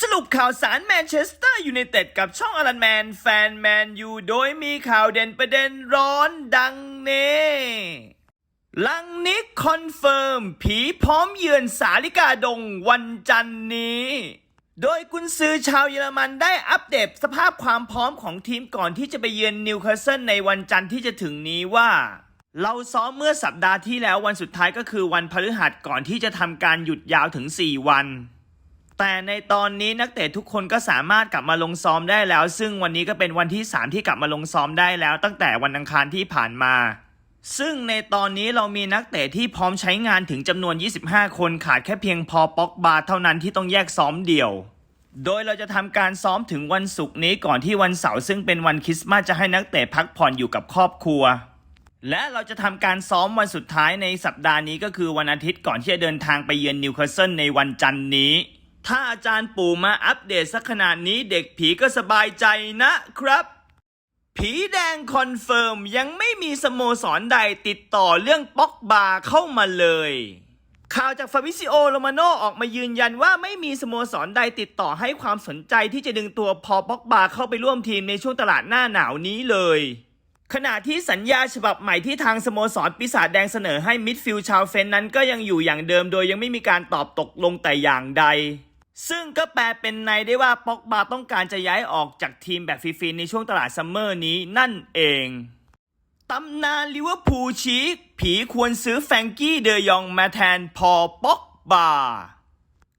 สรุปข่าวสารแมนเชสเตอร์ยูไนเต็ดกับช่องอลันแมน แฟนแมนยูโดยมีข่าวเด่นประเด็นร้อนดังเน่ลังนิกคอนเฟิร์ม ผีพร้อมเยือนสาลิกาดงวันจันนี้ โดยกุนซือชาวเยอรมันได้อัปเดตสภาพความพร้อมของทีมก่อนที่จะไปเยือนนิวคาสเซิลในวันจันทร์ที่จะถึงนี้ว่าเราซ้อมเมื่อสัปดาห์ที่แล้ววันสุดท้ายก็คือวันพฤหัสก่อนที่จะทำการหยุดยาวถึง 4 วัน แต่ในตอนนี้นักเตะทุกคนก็สามารถกลับมาลงซ้อมได้แล้ว ซึ่งวันนี้ก็เป็นวันที่ 3 ที่กลับมาลงซ้อมได้แล้ว ตั้งแต่วันอังคารที่ผ่านมา ซึ่งในตอนนี้เรามีนักเตะที่พร้อมใช้งานถึงจำนวน 25 คนขาดแค่เพียงพอป็อกบาเท่านั้นที่ต้องแยกซ้อมเดี่ยวโดยเราจะทำการซ้อมถึงวันศุกร์นี้ก่อนที่วันเสาร์ซึ่งเป็นวันคริสต์มาสจะให้นักเตะพักผ่อนอยู่กับครอบครัว และเราจะทำการซ้อมวันสุดท้ายในสัปดาห์นี้ก็คือวันอาทิตย์ก่อนที่จะเดินทางไปเยือนนิวคาสเซิลในวันจันทร์นี้ ถ้าอาจารย์ปู่มาอัปเดตสักขนาดนี้เด็กผีก็สบายใจนะครับ ผีแดงคอนเฟิร์มยังไม่มีสโมสรใดติดต่อเรื่องป็อกบาเข้ามาเลยข่าวจากฟาบิซิโอโรมาโนออกมายืนยันว่าไม่มีสโมสรใดติดต่อให้ความสนใจที่จะดึงตัวพอป็อกบาเข้าไปร่วมทีมในช่วงตลาดหน้าหนาวนี้เลย ขณะที่สัญญาฉบับใหม่ที่ทางสโมสรปีศาจแดงเสนอให้มิดฟิลด์ชาวเฟนนั้นก็ยังอยู่อย่างเดิมโดยยังไม่มีการตอบตกลงแต่อย่างใด ซึ่งก็แปลเป็นในได้ว่าป็อกบาต้องการจะย้ายออกจากทีมแบบฟรีๆในช่วงตลาดซัมเมอร์นี้นั่นเองตำนานลิเวอร์พูลชีกผีควรซื้อแฟงกี้เดยองมาแทนพอป็อกบา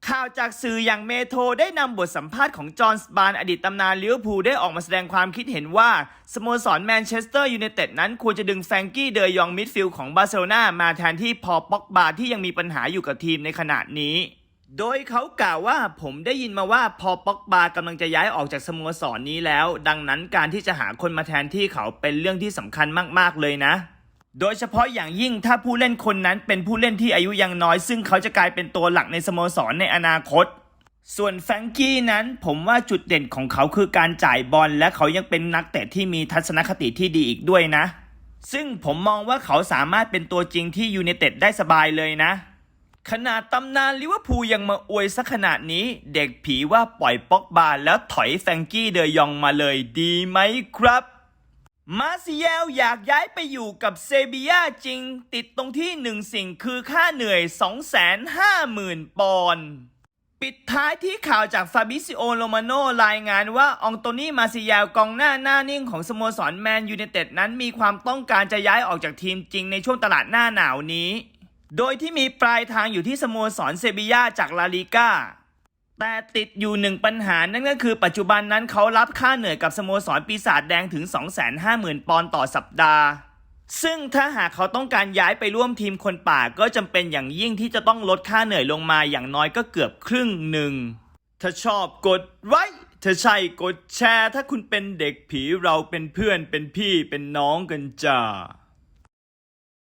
ข่าวจากสื่ออย่างเมโทรได้นำบทสัมภาษณ์ของจอห์นสบานอดีตตำนานลิเวอร์พูลได้ออกมาแสดงความคิดเห็นว่า สโมสรแมนเชสเตอร์ยูไนเต็ดนั้นควรจะดึงแฟงกี้เดยองมิดฟิลด์ของบาร์เซโลนามาแทนที่พอป็อกบาที่ยังมีปัญหาอยู่กับทีมในขณะนี้ โดยเขากล่าวว่าผมได้ยินมาว่าพอป็อกบากำลังจะย้ายออกจากสโมสรนี้แล้ว ดังนั้นการที่จะหาคนมาแทนที่เขาเป็นเรื่องที่สำคัญมากๆเลยนะ โดยเฉพาะอย่างยิ่งถ้าผู้เล่นคนนั้นเป็นผู้เล่นที่อายุยังน้อย ซึ่งเขาจะกลายเป็นตัวหลักในสโมสรในอนาคต ส่วนแฟรงกี้นั้นผมว่าจุดเด่นของเขาคือการจ่ายบอลและเขายังเป็นนักเตะที่มีทัศนคติที่ดีอีกด้วยนะ ซึ่งผมมองว่าเขาสามารถเป็นตัวจริงที่ยูไนเต็ดได้สบายเลยนะ ขนาดตำนานลิเวอร์พูลยังมาอวยสักขนาดนี้ เด็กผีว่าปล่อยป็อกบาแล้วถอยแฟงกี้เดยองมาเลยดีไหมครับมาซิเยลอยากย้ายไปอยู่กับเซบียาจริง ติดตรงที่หนึ่งสิ่งคือค่าเหนื่อย 250,000 ปอนด์ปิดท้ายที่ข่าวจากฟาบิซิโอโรมาโนรายงานว่าองโตนี่มาซิเยลกองหน้าหน้านิ่งของสโมสรแมนยูไนเต็ดนั้นมีความต้องการจะย้ายออกจากทีมจริงในช่วงตลาดหน้าหนาวนี้ โดยที่มีปลายทางอยู่ที่สโมสรเซบียาจากลาลิก้า แต่ติดอยู่หนึ่งปัญหานั่นก็คือปัจจุบันนั้นเขารับค่าเหนื่อยกับสโมสรปีศาจแดงถึง 250,000 ปอนด์ต่อสัปดาห์ ซึ่งถ้าหากเขาต้องการย้ายไปร่วมทีมคนป่าก็จำเป็นอย่างยิ่งที่จะต้องลดค่าเหนื่อยลงมาอย่างน้อยก็เกือบครึ่งหนึ่ง ถ้าชอบกดไลค์ถ้าใช่กดแชร์ ถ้าคุณเป็นเด็กผีเราเป็นเพื่อนเป็นพี่เป็นน้องกันจ้า